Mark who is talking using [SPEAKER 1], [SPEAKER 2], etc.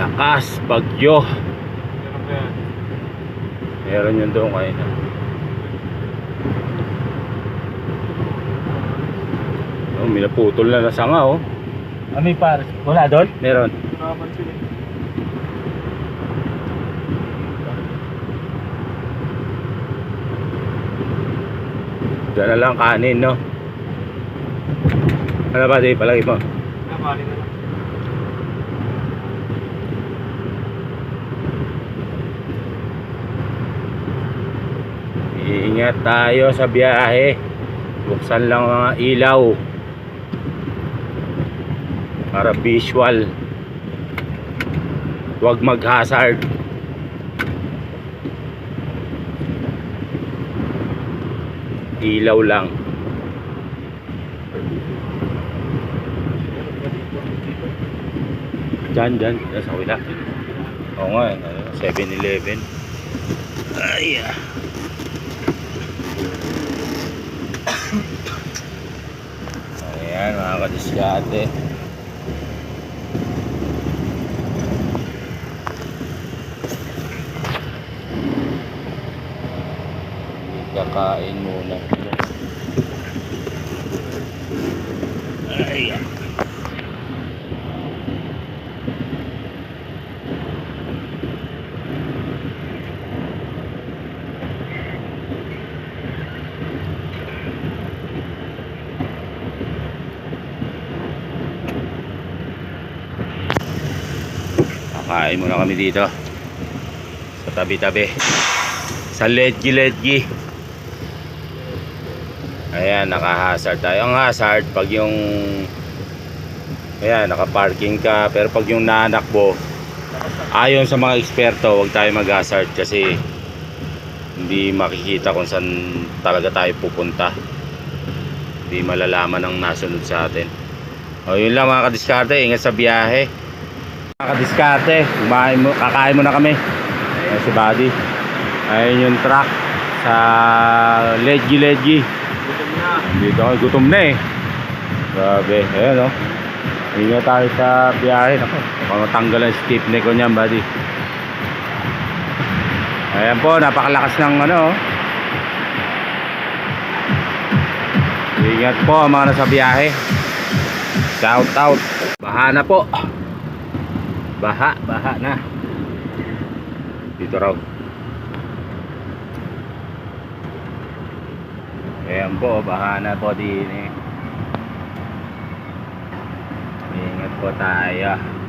[SPEAKER 1] malakas bagyo
[SPEAKER 2] Meron ba
[SPEAKER 1] yun doon kayo oh, may naputol na na sanga oh
[SPEAKER 3] Ano yung par? Wala doon?
[SPEAKER 1] meron. Diyan na lang kanin no ano ba di palagi mo
[SPEAKER 2] Nakabali na
[SPEAKER 1] Iingat tayo sa biyahe. Buksan lang ang mga ilaw. Para visual. Huwag mag-hazard. Ilaw lang. Diyan. Diyan sa wila. Oo nga, eh, ano, 7-Eleven. Ay, ah. Ayan mga kadiskate. Kakain muna. Kakain muna kami dito. Sa tabi-tabi. Sa ledgi-ledgi. Ayan, naka-hazard tayo. Ang hazard, pag yung... Ayan, naka-parking ka. Pero pag yung nanakbo, ayon sa mga eksperto, huwag tayo mag-hazard kasi hindi makikita kung saan talaga tayo pupunta. Hindi malalaman ang nasunod sa atin. O, yun lang mga kadiskarte. Ingat sa biyahe. Mga kadiskarte, kumain mo, kakain mo na kami. Ayan si Buddy. Ayun yung truck sa Ledgy Ledgy.
[SPEAKER 2] Gutom na.
[SPEAKER 1] Dito ako, gutom na eh. Grabe, ayan o. Ingat tayo sa biyahe. Ako, baka matanggal ang stiff neck ko niyan, buddy. Ayan po, napakalakas ng ano. oh. Ingat po ang mga nasa biyahe. Shout out. Baha na po. Baha, baha na. Dito raw. Ayan po, baha na po din eh. Ingat po tayo.